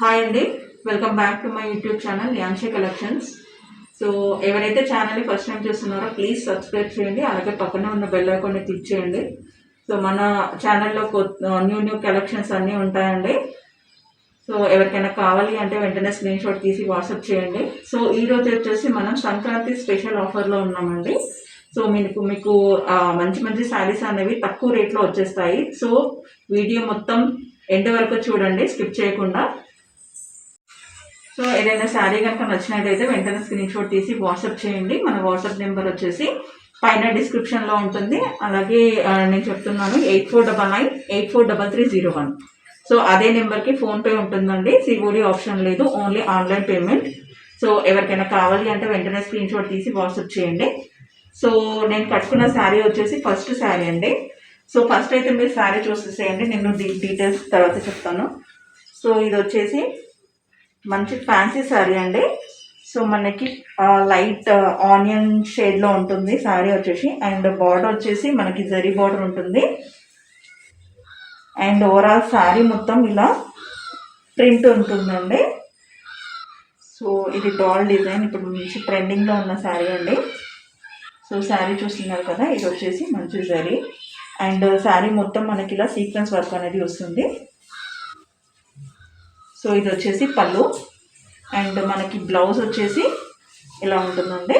Hi అండి welcome back to my YouTube channel యాన్షే collections so ఎవరైతే ఛానల్ని ఫస్ట్ టైం చూస్తున్నారో ప్లీజ్ సబ్స్క్రైబ్ చేయండి అలాగే పక్కనే ఉన్న బెల్ ఐకాన్ని క్లిక్ చేయండి. సో మన ఛానల్లో న్యూ న్యూ కలెక్షన్స్ అన్నీ ఉంటాయండి. సో ఎవరికైనా కావాలి అంటే వెంటనే స్క్రీన్ షాట్ తీసి వాట్సాప్ చేయండి. సో ఈ రోజు వచ్చేసి మనం సంక్రాంతి స్పెషల్ ఆఫర్లో ఉన్నామండి. సో మీకు మీకు మంచి మంచి శారీస్ అనేవి తక్కువ రేట్లో వచ్చేస్తాయి. సో వీడియో మొత్తం ఎండ్ వరకు చూడండి స్కిప్ చేయకుండా. సో ఏదైనా శారీ కనుక నచ్చినట్టయితే వెంటనే స్క్రీన్ షాట్ తీసి వాట్సాప్ చేయండి. మన వాట్సాప్ నెంబర్ వచ్చేసి పైన డిస్క్రిప్షన్లో ఉంటుంది. అలాగే నేను చెప్తున్నాను eight four double nine eight four double three zero one. So అదే నెంబర్కి ఫోన్పే ఉంటుందండి. సిఓడి ఆప్షన్ లేదు ఓన్లీ ఆన్లైన్ పేమెంట్. సో ఎవరికైనా కావాలి అంటే వెంటనే స్క్రీన్ షాట్ తీసి వాట్సాప్ చేయండి. సో నేను కట్టుకున్న శారీ వచ్చేసి ఫస్ట్ శారీ అండి. సో ఫస్ట్ అయితే మీరు శారీ చూసేసేయండి. నేను డీటెయిల్స్ తర్వాత చెప్తాను. సో ఇది వచ్చేసి మంచి ఫ్యాన్సీ శారీ అండి. సో మనకి లైట్ ఆనియన్ షేడ్లో ఉంటుంది శారీ వచ్చేసి. అండ్ బార్డర్ వచ్చేసి మనకి జరీ బార్డర్ ఉంటుంది. అండ్ ఓవరాల్ శారీ మొత్తం ఇలా ప్రింట్ ఉంటుందండి. సో ఇది డాల్ డిజైన్ ఇప్పుడు మంచి ట్రెండింగ్లో ఉన్న శారీ అండి. సో శారీ చూస్తున్నారు కదా ఇది వచ్చేసి మంచి జరీ అండ్ శారీ మొత్తం మనకి ఇలా సీక్వెన్స్ వర్క్ అనేది వస్తుంది. సో ఇది వచ్చేసి పళ్ళు. అండ్ మనకి బ్లౌజ్ వచ్చేసి ఇలా ఉంటుందండి.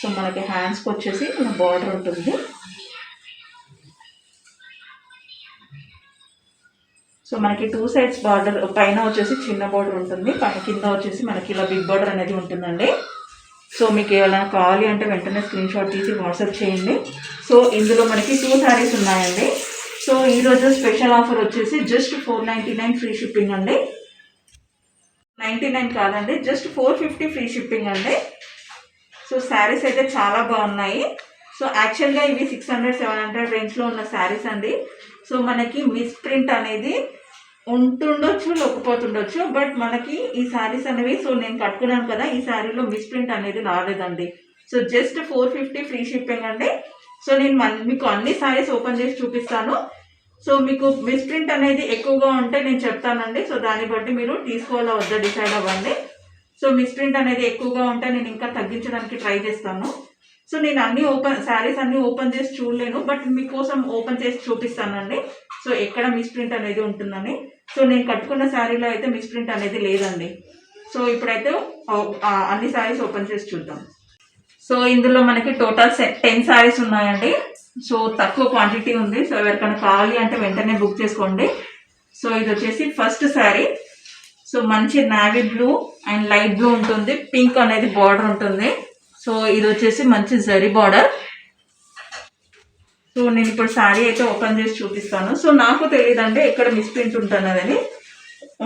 సో మనకి హ్యాండ్స్కి వచ్చేసి బార్డర్ ఉంటుంది. సో మనకి టూ సైడ్స్ బార్డర్ పైన వచ్చేసి చిన్న బార్డర్ ఉంటుంది. పైన కింద వచ్చేసి మనకి ఇలా బిగ్ బార్డర్ అనేది ఉంటుందండి. సో మీకు ఏమైనా కావాలి అంటే వెంటనే స్క్రీన్ షాట్ తీసి వాట్సాప్ చేయండి. సో ఇందులో మనకి టూ శారీస్ ఉన్నాయండి. సో ఈరోజు స్పెషల్ ఆఫర్ వచ్చేసి just four ninety nine free shipping అండి. నైంటీ నైన్ కాదండి just four fifty free shipping అండి. సో శారీస్ అయితే చాలా బాగున్నాయి. సో యాక్చువల్గా ఇవి సిక్స్ హండ్రెడ్ సెవెన్ హండ్రెడ్ రేంజ్లో ఉన్న శారీస్ అండి. సో మనకి మిస్ ప్రింట్ అనేది ఉంటుండొచ్చు లేకపోతుండొచ్చు బట్ మనకి ఈ శారీస్ అనేవి సో నేను కట్టుకున్నాను కదా ఈ శారీలో మిస్ ప్రింట్ అనేది రాలేదండి. So just four fifty free shipping అండి. సో నేను మీకు అన్ని శారీస్ ఓపెన్ చేసి చూపిస్తాను. సో మీకు మిస్ప్రింట్ అనేది ఎక్కువగా ఉంటే నేను చెప్తానండి. సో దాన్ని బట్టి మీరు తీసుకోవాలా వద్దా డిసైడ్ అవ్వండి. సో మిస్ ప్రింట్ అనేది ఎక్కువగా ఉంటే నేను ఇంకా తగ్గించడానికి ట్రై చేస్తాను. సో నేను అన్ని ఓపెన్ శారీస్ అన్ని ఓపెన్ చేసి చూడలేను బట్ మీకోసం ఓపెన్ చేసి చూపిస్తానండి. సో ఎక్కడ మిస్ప్రింట్ అనేది ఉంటుందని. సో నేను కట్టుకున్న శారీలో అయితే మిస్ప్రింట్ అనేది లేదండి. సో ఇప్పుడైతే అన్ని శారీస్ ఓపెన్ చేసి చూద్దాం. సో ఇందులో మనకి టోటల్ టెన్ శారీస్ ఉన్నాయండి. సో తక్కువ క్వాంటిటీ ఉంది. సో ఎవరికైనా కావాలి అంటే వెంటనే బుక్ చేసుకోండి. సో ఇది వచ్చేసి ఫస్ట్ శారీ సో మంచి navy blue and light blue ఉంటుంది. పింక్ అనేది బార్డర్ ఉంటుంది. సో ఇది వచ్చేసి మంచి జరీ బార్డర్ సో నేను ఇప్పుడు శారీ అయితే ఓపెన్ చేసి చూపిస్తాను. సో నాకు తెలియదండి ఎక్కడ మిస్ ప్రింట్ ఉంటున్నదని.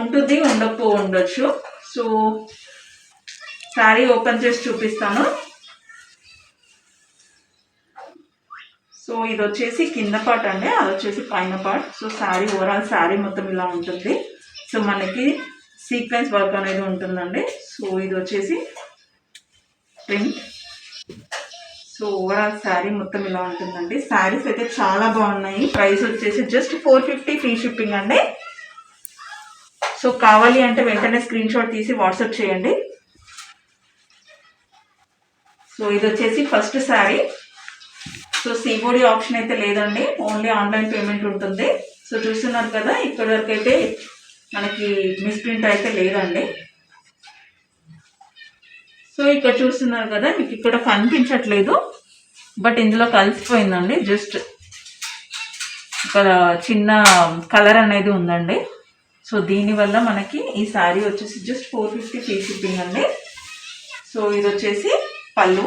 ఉంటుంది ఉండకపో ఉండొచ్చు. సో శారీ ఓపెన్ చేసి చూపిస్తాను. సో ఇది వచ్చేసి కింద పార్ట్ అండి అది వచ్చేసి పైన part so sari overall sari మొత్తం ఇలా ఉంటుంది. సో మనకి సీక్వెన్స్ వర్క్ అనేది ఉంటుందండి. సో ఇది వచ్చేసి ప్రింట్ సో ఓవరాల్ శారీ మొత్తం ఇలా ఉంటుందండి. శారీస్ అయితే చాలా బాగున్నాయి. ప్రైస్ వచ్చేసి just four fifty free shipping అండి. సో కావాలి అంటే వెంటనే స్క్రీన్ షాట్ తీసి వాట్సాప్ చేయండి. సో ఇది వచ్చేసి first sari. So COD option అయితే లేదండి. ఓన్లీ ఆన్లైన్ పేమెంట్ ఉంటుంది. సో చూస్తున్నారు కదా ఇక్కడ వరకు అయితే మనకి మిస్ప్రింట్ అయితే లేదండి. సో ఇక్కడ చూస్తున్నారు కదా మీకు ఇక్కడ కనిపించట్లేదు. బట్ ఇందులో కలిసిపోయిందండి. జస్ట్ ఇక్కడ చిన్న కలర్ అనేది ఉందండి. సో దీనివల్ల మనకి ఈ శారీ వచ్చేసి just four fifty free shipping అండి. సో ఇది వచ్చేసి పళ్ళు.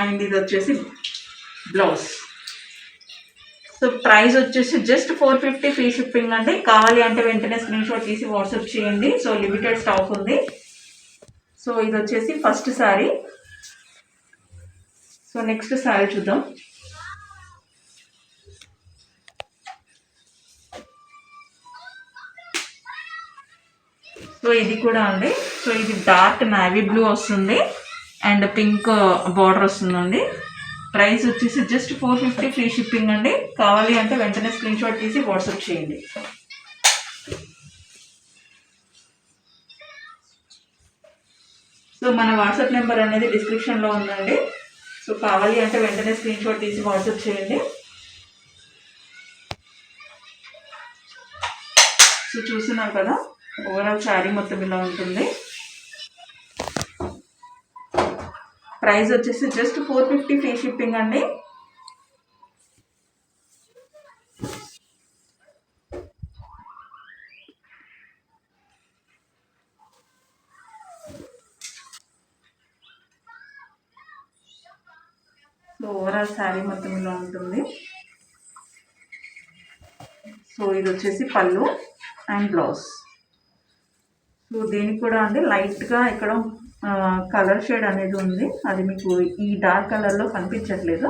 అండ్ ఇది వచ్చేసి బ్లౌజ్. సో ప్రైస్ వచ్చేసి just four fifty free shipping అండి. కావాలి అంటే వెంటనే స్క్రీన్ షాట్ తీసి వాట్సాప్ చేయండి. సో లిమిటెడ్ స్టాక్ ఉంది. సో ఇది వచ్చేసి first sari so next sari చూద్దాం. సో ఇది కూడా అండి. సో ఇది డార్క్ నావీ బ్లూ వస్తుంది. అండ్ పింక్ బార్డర్ వస్తుందండి. ప్రైస్ వచ్చేసి just four fifty free shipping అండి. కావాలి అంటే వెంటనే స్క్రీన్ షాట్ తీసి వాట్సాప్ చేయండి. సో మన వాట్సాప్ నెంబర్ అనేది డిస్క్రిప్షన్లో ఉందండి. సో కావాలి అంటే వెంటనే స్క్రీన్ షాట్ తీసి వాట్సాప్ చేయండి. సో చూస్తున్నారు కదా ఓవరాల్ శారీ మొత్తం ఇలా ఉంటుంది. ప్రైస్ వచ్చేసి just four fifty free shipping అండి. సో ఓవరాల్ శారీ మొత్తం ఇలా ఉంటుంది. సో ఇది వచ్చేసి పళ్ళు అండ్ బ్లౌజ్ సో దీనికి కూడా అండి లైట్గా ఇక్కడ కలర్ షేడ్ అనేది ఉంది. అది మీకు ఈ డార్క్ కలర్లో కనిపించట్లేదు.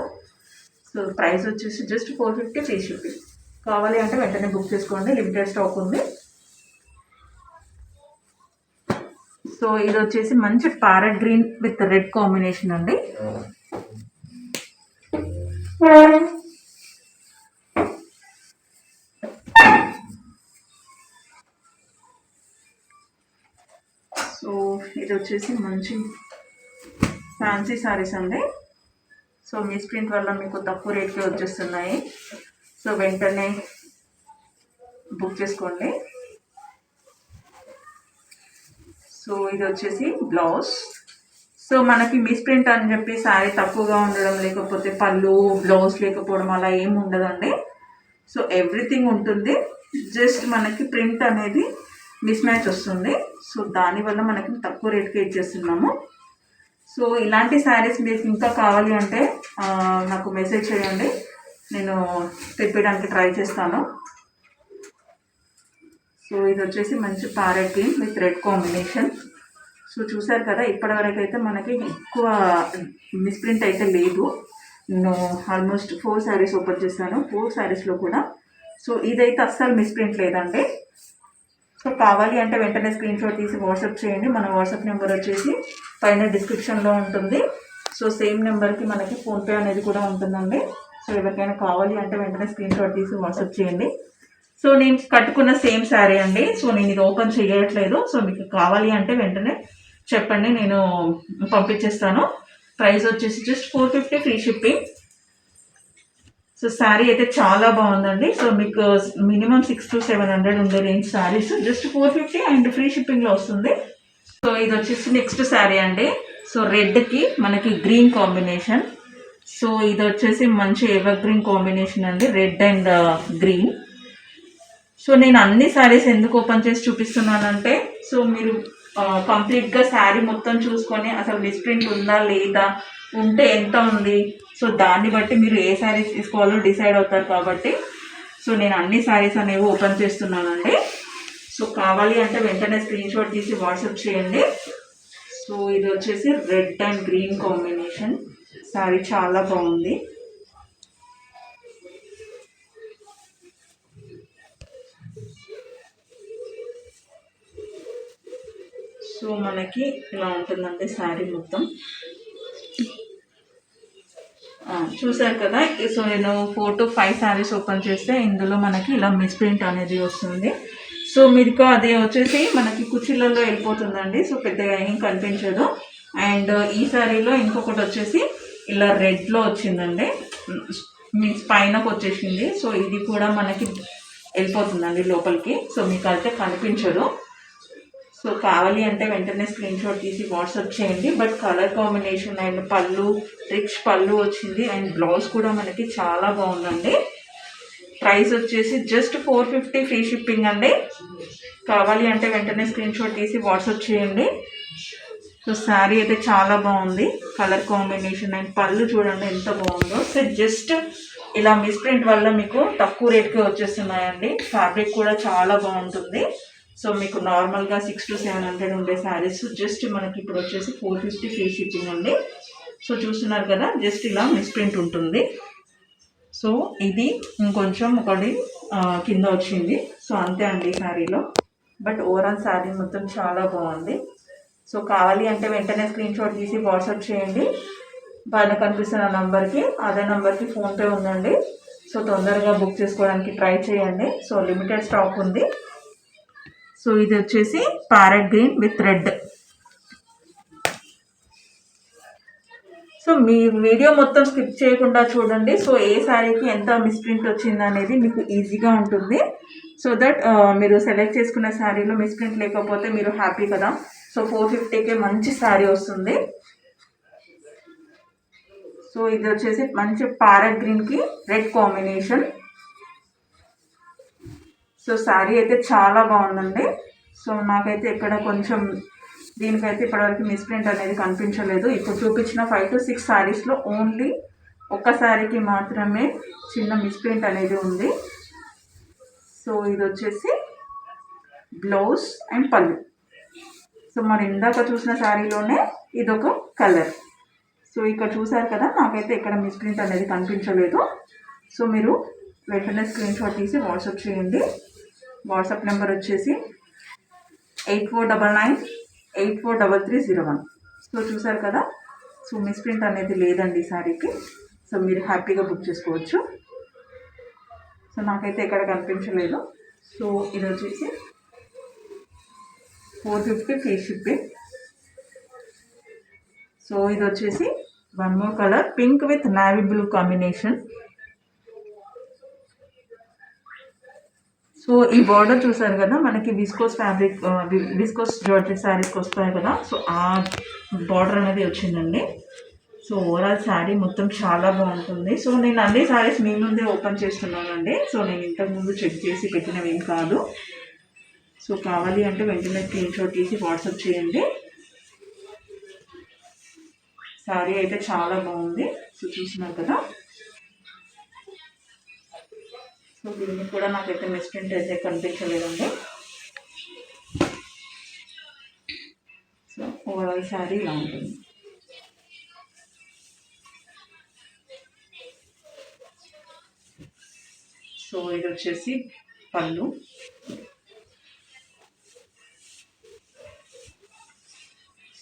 సో ప్రైస్ వచ్చేసి just four fifty free shipping కావాలి అంటే వెంటనే బుక్ చేసుకోండి. లిమిటెడ్ స్టాక్ ఉంది. సో ఇది వచ్చేసి మంచి parrot green with red combination అండి. సో ఇది వచ్చేసి మంచి ఫ్యాన్సీ శారీస్ అండి. సో మిస్ ప్రింట్ వల్ల మీకు తక్కువ రేట్కి వచ్చేస్తున్నాయి. సో వెంటనే బుక్ చేసుకోండి. సో ఇది వచ్చేసి బ్లౌజ్. సో మనకి మిస్ ప్రింట్ అని చెప్పి శారీ తక్కువగా ఉండడం లేకపోతే పళ్ళు బ్లౌజ్ లేకపోవడం అలా ఏమి ఉండదండి. సో ఎవ్రీథింగ్ ఉంటుంది. జస్ట్ మనకి ప్రింట్ అనేది మిస్ మ్యాచ్ వస్తుంది. సో దానివల్ల మనకి తక్కువ రేట్కి ఇచ్చేస్తున్నాము. సో ఇలాంటి శారీస్ మీకు ఇంకా కావాలి అంటే నాకు మెసేజ్ చేయండి. నేను తెప్పడానికి ట్రై చేస్తాను. సో ఇది వచ్చేసి మంచి parrot green with red combination. So చూసారు కదా ఇప్పటివరకు అయితే మనకి ఎక్కువ మిస్ప్రింట్ అయితే లేదు. నేను ఆల్మోస్ట్ ఫోర్ శారీస్ ఓపెన్ చేశాను ఫోర్ శారీస్లో కూడా. సో ఇదైతే అస్సలు మిస్ప్రింట్ లేదండి. సో కావాలి అంటే వెంటనే స్క్రీన్ షాట్ తీసి వాట్సాప్ చేయండి. మన వాట్సాప్ నెంబర్ వచ్చేసి పైన డిస్క్రిప్షన్లో ఉంటుంది. సో సేమ్ నెంబర్కి మనకి ఫోన్పే అనేది కూడా ఉంటుందండి. సో ఎవరికైనా కావాలి అంటే వెంటనే స్క్రీన్ షాట్ తీసి వాట్సాప్ చేయండి. సో నేను కట్టుకున్న సేమ్ శారీ అండి. సో నేను ఇది ఓపెన్ చేయట్లేదు. సో మీకు కావాలి అంటే వెంటనే చెప్పండి. నేను పంపించేస్తాను. ప్రైస్ వచ్చేసి just four fifty free shipping so sari అయితే చాలా బాగుందండి. సో మీకు minimum six to seven hundred ఉండే range saris. Just four fifty and free షిప్పింగ్లో వస్తుంది. సో ఇది వచ్చేసి నెక్స్ట్ శారీ అండి. సో రెడ్కి మనకి గ్రీన్ కాంబినేషన్. సో ఇది వచ్చేసి మంచి ఎవర్ గ్రీన్ కాంబినేషన్ అండి. Red and green. సో నేను అన్ని శారీస్ ఎందుకు ఓపెన్ చేసి చూపిస్తున్నానంటే సో మీరు కంప్లీట్గా శారీ మొత్తం చూసుకొని అసలు మిస్ప్రింట్ ఉందా లేదా ఉంటే ఎంత ఉంది సో దాన్ని బట్టి మీరు ఏ శారీస్ తీసుకోవాలో డిసైడ్ అవుతారు కాబట్టి సో నేను అన్ని శారీస్ అనేవి ఓపెన్ చేస్తున్నానండి. సో కావాలి అంటే వెంటనే స్క్రీన్ షాట్ తీసి వాట్సాప్ చేయండి. సో ఇది వచ్చేసి red and green combination. Sari చాలా బాగుంది. సో మనకి ఇలా ఉంటుందండి శారీ మొత్తం. చూసారు కదా? సో నేను four to five saris open చేస్తే ఇందులో మనకి ఇలా మిస్ ప్రింట్ అనేది వస్తుంది. సో మీకు అది వచ్చేసి మనకి కుర్చీలలో వెళ్ళిపోతుందండి. సో పెద్దగా ఏం కనిపించదు. అండ్ ఈ శారీలో ఇంకొకటి వచ్చేసి ఇలా రెడ్లో వచ్చిందండి. మీన్స్ పైనకు వచ్చేసింది. సో ఇది కూడా మనకి వెళ్ళిపోతుందండి లోపలికి. సో మీకు అయితే కనిపించదు. సో కావాలి అంటే వెంటనే స్క్రీన్ షాట్ తీసి వాట్సాప్ చేయండి. బట్ కలర్ కాంబినేషన్ అండ్ పళ్ళు రిచ్ పళ్ళు వచ్చింది. అండ్ బ్లౌజ్ కూడా మనకి చాలా బాగుందండి. ప్రైస్ వచ్చేసి just four fifty free shipping అండి. కావాలి అంటే వెంటనే స్క్రీన్ షాట్ తీసి వాట్సాప్ చేయండి. సో శారీ అయితే చాలా బాగుంది. కలర్ కాంబినేషన్ అండ్ పళ్ళు చూడండి ఎంత బాగుందో. సో జస్ట్ ఇలా మిస్ప్రింట్ వల్ల మీకు తక్కువ రేట్కి వచ్చేస్తున్నాయండి. ఫ్యాబ్రిక్ కూడా చాలా బాగుంటుంది. సో మీకు నార్మల్గా సిక్స్ టు సెవెన్ హండ్రెడ్ ఉండే శారీస్ జస్ట్ మనకి ఇప్పుడు వచ్చేసి ఫోర్ ఫిఫ్టీ ఫ్రీ షిప్పింగ్ అండి. సో చూస్తున్నారు కదా జస్ట్ ఇలా మిస్ప్రింట్ ఉంటుంది. సో ఇది ఇంకొంచెం ఒకటి కింద వచ్చింది. సో అంతే అండి శారీలో బట్ ఓవరాల్ శారీ మొత్తం చాలా బాగుంది. సో కావాలి అంటే వెంటనే స్క్రీన్ షాట్ తీసి వాట్సాప్ చేయండి. పైన కనిపిస్తున్న నంబర్కి అదే నంబర్కి ఫోన్పే ఉందండి. సో తొందరగా బుక్ చేసుకోవడానికి ట్రై చేయండి. సో లిమిటెడ్ స్టాక్ ఉంది. సో ఇది వచ్చేసి parrot green with red. So me video మొత్తం స్కిప్ చేయకుండా చూడండి. సో ఏ శారీకి ఎంత మిస్ప్రింట్ వచ్చింది అనేది మీకు ఈజీగా ఉంటుంది. సో దట్ మీరు సెలెక్ట్ చేసుకున్న శారీలో మిస్ప్రింట్ లేకపోతే మీరు హ్యాపీ కదా. సో ఫోర్ ఫిఫ్టీకే మంచి శారీ వస్తుంది. సో ఇది వచ్చేసి మంచి ప్యారెట్ గ్రీన్కి రెడ్ కాంబినేషన్. సో శారీ అయితే చాలా బాగుందండి. సో నాకైతే ఇక్కడ కొంచెం దీనికైతే ఇప్పటివరకు మిస్ప్రింట్ అనేది కనిపించలేదు. ఇప్పుడు చూపించిన ఫైవ్ టు సిక్స్ శారీస్లో ఓన్లీ ఒక్క శారీకి మాత్రమే చిన్న మిస్ప్రింట్ అనేది ఉంది. సో ఇది వచ్చేసి బ్లౌజ్ అండ్ పళ్ళు. సో మరి ఇందాక చూసిన శారీలోనే ఇదొక కలర్ సో ఇక్కడ చూసారు కదా నాకైతే ఇక్కడ మిస్ప్రింట్ అనేది కనిపించలేదు. సో మీరు వెంటనే స్క్రీన్ షాట్ తీసి వాట్సాప్ చేయండి. వాట్సాప్ నెంబర్ వచ్చేసి eight four double nine eight four double three zero one. So చూసారు కదా? సో మిస్ప్రింట్ అనేది లేదండి ఈ శారీకి సో మీరు హ్యాపీగా బుక్ చేసుకోవచ్చు. సో నాకైతే ఎక్కడ కనిపించలేదు. సో ఇది వచ్చేసి four fifty free shipping. So ఇది వచ్చేసి one more colour pink with navy blue combination. So ఈ బార్డర్ చూసారు కదా మనకి విస్కోస్ ఫ్యాబ్రిక్ విస్కోస్ జార్జెట్ శారీస్కి వస్తాయి కదా సో ఆ బార్డర్ అనేది వచ్చిందండి. సో ఓవరాల్ శారీ మొత్తం చాలా బాగుంటుంది. సో నేను అన్ని శారీస్ మీ ముందే ఓపెన్ చేస్తున్నానండి. సో నేను ఇంతకుముందు చెక్ చేసి పెట్టినవి ఏం కాదు. సో కావాలి అంటే వెంటనే స్క్రీన్ షాట్ తీసి వాట్సాప్ చేయండి. శారీ అయితే చాలా బాగుంది. సో చూసినారు కదా. సో దీనికి కూడా నాకైతే మిస్ప్రింట్ అయితే కనిపించలేదండి. సో ఓవరాల్ శారీ ఇలా ఉంటుంది. సో ఇది వచ్చేసి పళ్ళు.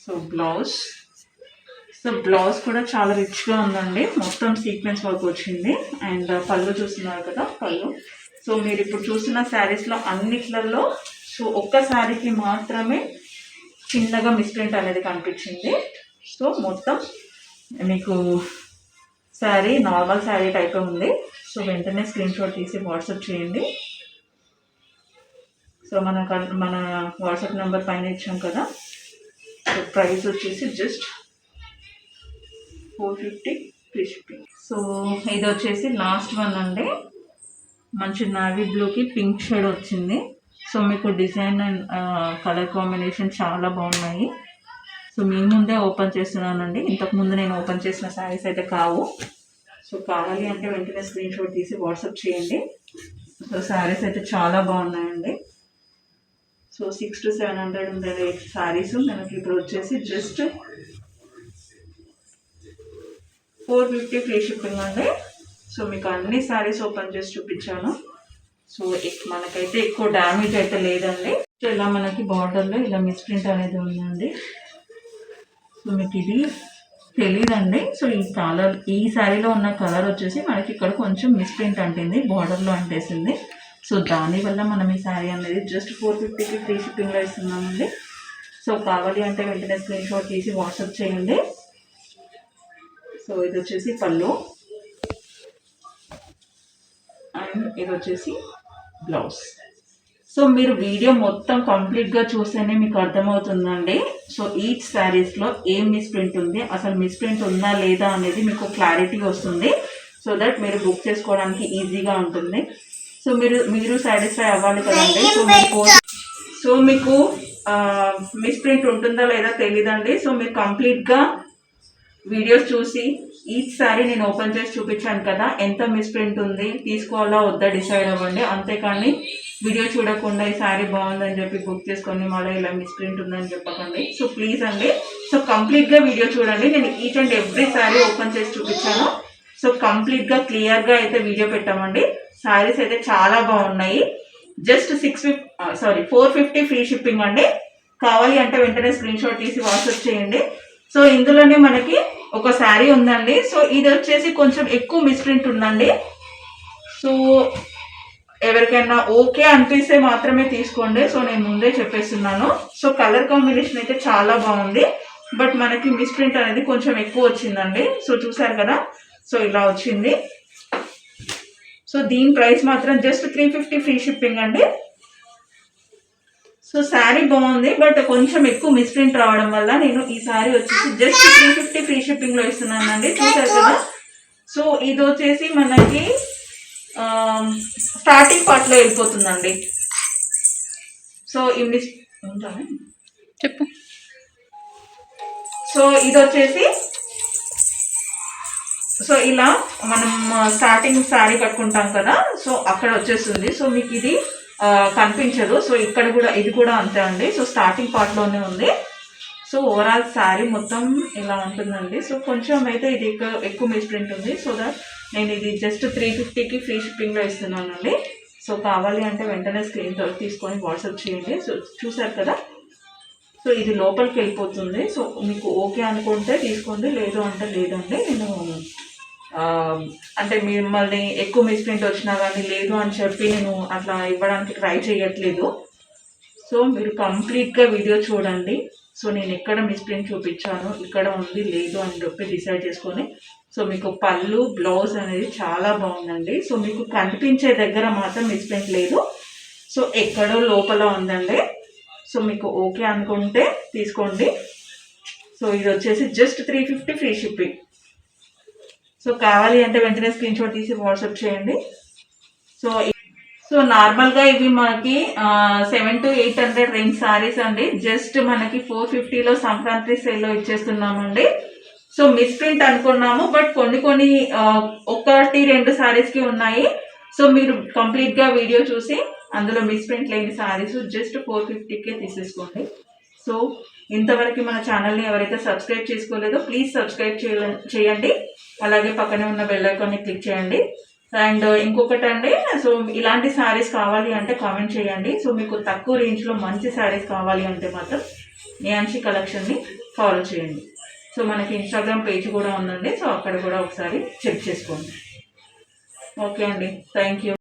So blouse. సో బ్లౌజ్ కూడా చాలా రిచ్గా ఉందండి. మొత్తం సీక్వెన్స్ వర్క్ వచ్చింది. అండ్ uh, పళ్ళు చూస్తున్నారు కదా పళ్ళు. సో మీరు ఇప్పుడు చూస్తున్న శారీస్లో అన్నిట్లలో సో ఒక్క శారీకి మాత్రమే చిన్నగా మిస్ప్రింట్ అనేది కనిపించింది. సో మొత్తం మీకు శారీ నార్మల్ శారీ టైప్ ఉంది. సో వెంటనే స్క్రీన్ షాట్ తీసి వాట్సాప్ చేయండి. సో మన మన వాట్సాప్ నెంబర్ పైన ఇచ్చాం కదా. సో ప్రైస్ వచ్చేసి జస్ట్ ఫోర్ ఫిఫ్టీ క్రిస్పీ. సో ఇది వచ్చేసి లాస్ట్ వన్ అండి. మంచి నావీ బ్లూకి పింక్ షేడ్ వచ్చింది. సో మీకు డిజైన్ అండ్ కలర్ కాంబినేషన్ చాలా బాగున్నాయి. సో మీ ముందే ఓపెన్ చేస్తున్నానండి. ఇంతకుముందు నేను ఓపెన్ చేసిన శారీస్ అయితే కావు. సో కావాలి అంటే వెంటనే స్క్రీన్ షాట్ తీసి వాట్సాప్ చేయండి. సో శారీస్ అయితే చాలా బాగున్నాయండి. So six to seven hundred ఉండే శారీస్ మనకి ఇప్పుడు వచ్చేసి just four fifty free shipping అండి. సో మీకు అన్ని శారీస్ ఓపెన్ చేసి చూపించాను. సో మనకైతే ఎక్కువ డ్యామేజ్ అయితే లేదండి. సో ఇలా మనకి బార్డర్లో ఇలా మిస్ప్రింట్ అనేది ఉందండి. సో మీకు ఇది తెలీదండి. సో ఈ కలర్ ఈ శారీలో ఉన్న కలర్ వచ్చేసి మనకి ఇక్కడ కొంచెం మిస్ప్రింట్ అంటుంది బార్డర్లో అంటేసింది. సో దానివల్ల మనం ఈ శారీ అనేది జస్ట్ ఫోర్ ఫిఫ్టీకి ఫ్రీ షిప్పింగ్లో ఇస్తున్నామండి. సో కావాలి అంటే వెంటనే స్క్రీన్ షాట్ తీసి వాట్సాప్ చేయండి. సో ఇది వచ్చేసి పళ్ళు. అండ్ ఇది వచ్చేసి బ్లౌజ్. సో మీరు వీడియో మొత్తం కంప్లీట్గా చూస్తేనే మీకు అర్థమవుతుందండి. సో ఈచ్ శారీస్లో ఏం మిస్ప్రింట్ ఉంది అసలు మిస్ప్రింట్ ఉందా లేదా అనేది మీకు క్లారిటీ వస్తుంది. సో దట్ మీరు బుక్ చేసుకోవడానికి ఈజీగా ఉంటుంది. సో మీరు మీరు సాటిస్ఫై అవ్వాలి కదండి. సో మీకు సో మీకు మిస్ప్రింట్ ఉంటుందా లేదా తెలీదండి. సో మీరు కంప్లీట్గా వీడియోస్ చూసి ఈచ్ సారీ నేను ఓపెన్ చేసి చూపించాను కదా ఎంత మిస్ప్రింట్ ఉంది తీసుకోవాలా వద్దా డిసైడ్ అవ్వండి. అంతేకాని వీడియో చూడకుండా ఈ సారీ బాగుందని చెప్పి బుక్ చేసుకొని మళ్ళీ ఇలా మిస్ప్రింట్ ఉందని చెప్పకండి. సో ప్లీజ్ అండి. సో కంప్లీట్గా వీడియో చూడండి. నేను each and every sari open చేసి చూపించాను. సో కంప్లీట్గా క్లియర్గా అయితే వీడియో పెట్టామండి. సారీస్ అయితే చాలా బాగున్నాయి. Just six sari four fifty free shipping అండి. కావాలి అంటే వెంటనే స్క్రీన్ షాట్ తీసి వాట్సాప్ చేయండి. సో ఇందులోనే మనకి ఒక శారీ ఉందండి. సో ఇది వచ్చేసి కొంచెం ఎక్కువ మిస్ప్రింట్ ఉందండి. సో ఎవరికైనా ఓకే అనిపిస్తే మాత్రమే తీసుకోండి. సో నేను ముందే చెప్పేస్తున్నాను. సో కలర్ కాంబినేషన్ అయితే చాలా బాగుంది. బట్ మనకి మిస్ప్రింట్ అనేది కొంచెం ఎక్కువ వచ్చిందండి. సో చూసారు కదా? సో ఇలా వచ్చింది. సో దీని ప్రైస్ మాత్రం just three fifty free shipping అండి. సో శారీ బాగుంది బట్ కొంచెం ఎక్కువ మిస్ప్రింట్ రావడం వల్ల నేను ఈ శారీ వచ్చేసి జస్ట్ త్రీ ఫిఫ్టీ ఫ్రీ షిప్పింగ్లో ఇస్తున్నానండి. చూసారు కదా? సో ఇది వచ్చేసి మనకి స్టార్టింగ్ పార్ట్లో వెళ్ళిపోతుందండి. సో ఈ మిస్ చెప్పు. సో ఇది వచ్చేసి సో ఇలా మనం స్టార్టింగ్ శారీ కట్టుకుంటాం కదా? సో అక్కడ వచ్చేస్తుంది. సో మీకు ఇది కనిపించదు. సో ఇక్కడ కూడా ఇది కూడా అంతే అండి. సో స్టార్టింగ్ పార్ట్లోనే ఉంది. సో ఓవరాల్ శారీ మొత్తం ఇలా ఉంటుందండి. సో కొంచెం అయితే ఇది ఎక్కువ మిస్ప్రింట్ ఉంది. సో దట్ నేను ఇది జస్ట్ త్రీ ఫిఫ్టీకి ఫ్రీ షిప్పింగ్లో ఇస్తున్నానండి. సో కావాలి అంటే వెంటనే స్క్రీన్ తీసుకొని వాట్సాప్ చేయండి. సో చూసారు కదా? సో ఇది లోపలికి వెళ్ళిపోతుంది. సో మీకు ఓకే అనుకుంటే తీసుకోండి లేదు అంటే లేదండి. నేను అంటే మిమ్మల్ని ఎక్కువ మిస్ప్రింట్ వచ్చినా కానీ లేదు అని చెప్పి నేను అట్లా ఇవ్వడానికి ట్రై చేయట్లేదు. సో మీరు కంప్లీట్గా వీడియో చూడండి. సో నేను ఎక్కడ మిస్ప్రింట్ చూపించాను ఇక్కడ ఉంది లేదు అని చెప్పి డిసైడ్ చేసుకొని. సో మీకు పళ్ళు బ్లౌజ్ అనేది చాలా బాగుందండి. సో మీకు కనిపించే దగ్గర మాత్రం మిస్ప్రింట్ లేదు. సో ఎక్కడో లోపల ఉందండి. సో మీకు ఓకే అనుకుంటే తీసుకోండి. సో ఇది వచ్చేసి just three fifty free shipping. So కావాలి అంటే వెంటనే స్క్రీన్ షాట్ తీసి వాట్సాప్ చేయండి. సో సో నార్మల్గా ఇవి మనకి seven to eight hundred range saris అండి. జస్ట్ మనకి ఫోర్ ఫిఫ్టీలో సంక్రాంతి సేల్లో ఇచ్చేస్తున్నామండి. సో మిస్ప్రింట్ అనుకున్నాము బట్ కొన్ని కొన్ని ఒకటి రెండు సారీస్కి ఉన్నాయి. సో మీరు కంప్లీట్గా వీడియో చూసి అందులో మిస్ప్రింట్ లేని సారీస్ జస్ట్ ఫోర్ ఫిఫ్టీకే తీసేసుకోండి. సో ఇంతవరకు మన ఛానల్ని ఎవరైతే సబ్స్క్రైబ్ చేసుకోలేదో ప్లీజ్ సబ్స్క్రైబ్ చేయ- చేయండి. అలాగే పక్కనే ఉన్న బెల్లైకాన్ని క్లిక్ చేయండి. అండ్ uh, ఇంకొకటి అండి సో ఇలాంటి శారీస్ కావాలి అంటే కామెంట్ చేయండి. సో మీకు తక్కువ రేంజ్లో మంచి శారీస్ కావాలి అంటే మాత్రం నియాన్షి కలెక్షన్ని ఫాలో చేయండి. సో మనకి ఇన్స్టాగ్రామ్ పేజ్ కూడా ఉందండి. సో అక్కడ కూడా ఒకసారి చెక్ చేసుకోండి. ఓకే అండి. Thank you